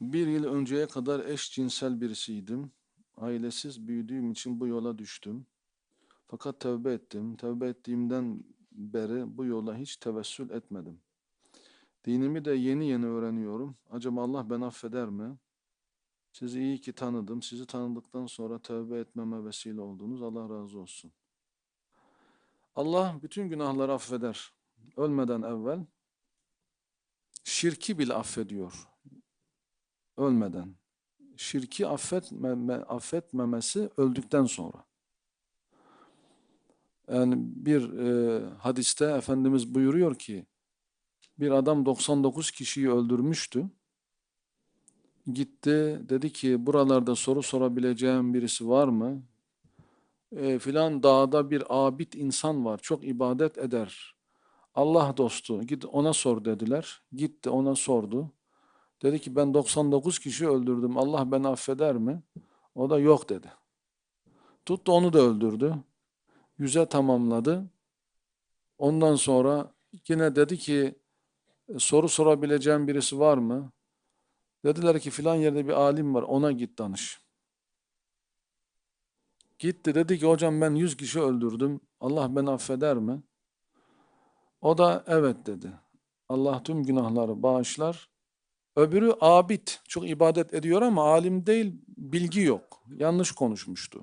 Bir yıl önceye kadar eşcinsel birisiydim. Ailesiz büyüdüğüm için bu yola düştüm. Fakat tövbe ettim. Tövbe ettiğimden beri bu yola hiç tevessül etmedim. Dinimi de yeni yeni öğreniyorum. Acaba Allah beni affeder mi? Sizi iyi ki tanıdım. Sizi tanıdıktan sonra tövbe etmeme vesile oldunuz. Allah razı olsun. Allah bütün günahları affeder. Ölmeden evvel şirki bile affediyor. Ölmeden. Şirki affetmeme, affetmemesi öldükten sonra. Yani bir e, hadiste Efendimiz buyuruyor ki bir adam 99 kişiyi öldürmüştü. Gitti dedi ki buralarda soru sorabileceğim birisi var mı? E, filan dağda bir abid insan var. Çok ibadet eder. Allah dostu. Git ona sor dediler. Gitti ona sordu. Dedi ki ben 99 kişi öldürdüm. Allah beni affeder mi? O da yok dedi. Tuttu onu da öldürdü. Yüze tamamladı. Ondan sonra yine dedi ki "E, soru sorabileceğim birisi var mı? Dediler ki filan yerde bir alim var ona git danış. Gitti dedi ki hocam ben 100 kişi öldürdüm. Allah beni affeder mi? O da evet dedi. Allah tüm günahları bağışlar. Öbürü abid. Çok ibadet ediyor ama alim değil, bilgi yok. Yanlış konuşmuştu.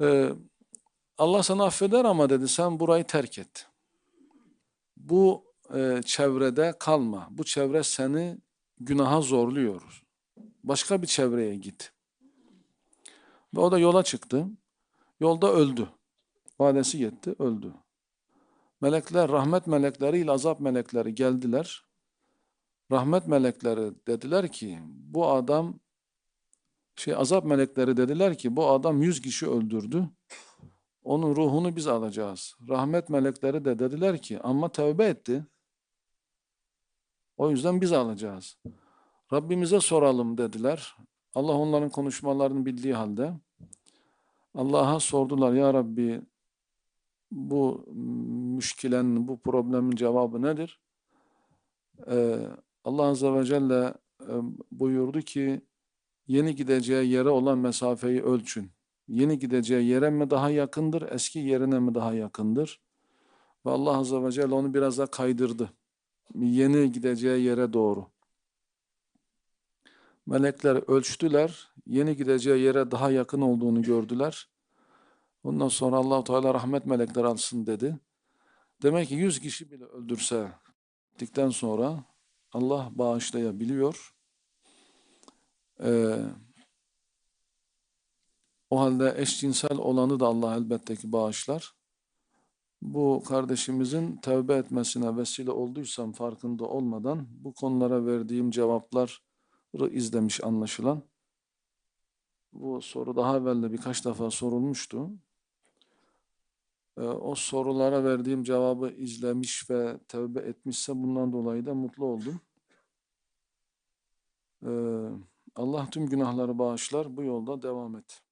Ee, Allah sana affeder ama dedi sen burayı terk et. Bu e, çevrede kalma. Bu çevre seni günaha zorluyor. Başka bir çevreye git. Ve o da yola çıktı. Yolda öldü. Vadesi yetti, öldü. Melekler, rahmet melekleri ile azap melekleri geldiler. Rahmet melekleri dediler ki bu adam şey azap melekleri dediler ki bu adam yüz kişi öldürdü. Onun ruhunu biz alacağız. Rahmet melekleri de dediler ki ama tövbe etti. O yüzden biz alacağız. Rabbimize soralım dediler. Allah onların konuşmalarını bildiği halde Allah'a sordular ya Rabbi bu müşkilenin, bu problemin cevabı nedir? Ee, Allah Azze ve Celle e, buyurdu ki yeni gideceği yere olan mesafeyi ölçün. Yeni gideceği yere mi daha yakındır, eski yerine mi daha yakındır? Ve Allah Azze ve Celle onu biraz da kaydırdı. Yeni gideceği yere doğru. Melekler ölçtüler, yeni gideceği yere daha yakın olduğunu gördüler. Ondan sonra Allahu Teala rahmet melekleri alsın dedi. Demek ki 100 kişi bile öldürse gittikten sonra Allah bağışlayabiliyor. Ee, o halde eşcinsel olanı da Allah elbette ki bağışlar. Bu kardeşimizin tevbe etmesine vesile olduysam farkında olmadan bu konulara verdiğim cevapları izlemiş anlaşılan. Bu soru daha evvel de birkaç defa sorulmuştu. Ee, o sorulara verdiğim cevabı izlemiş ve tevbe etmişse bundan dolayı da mutlu oldum. Ee, Allah tüm günahları bağışlar. Bu yolda devam et.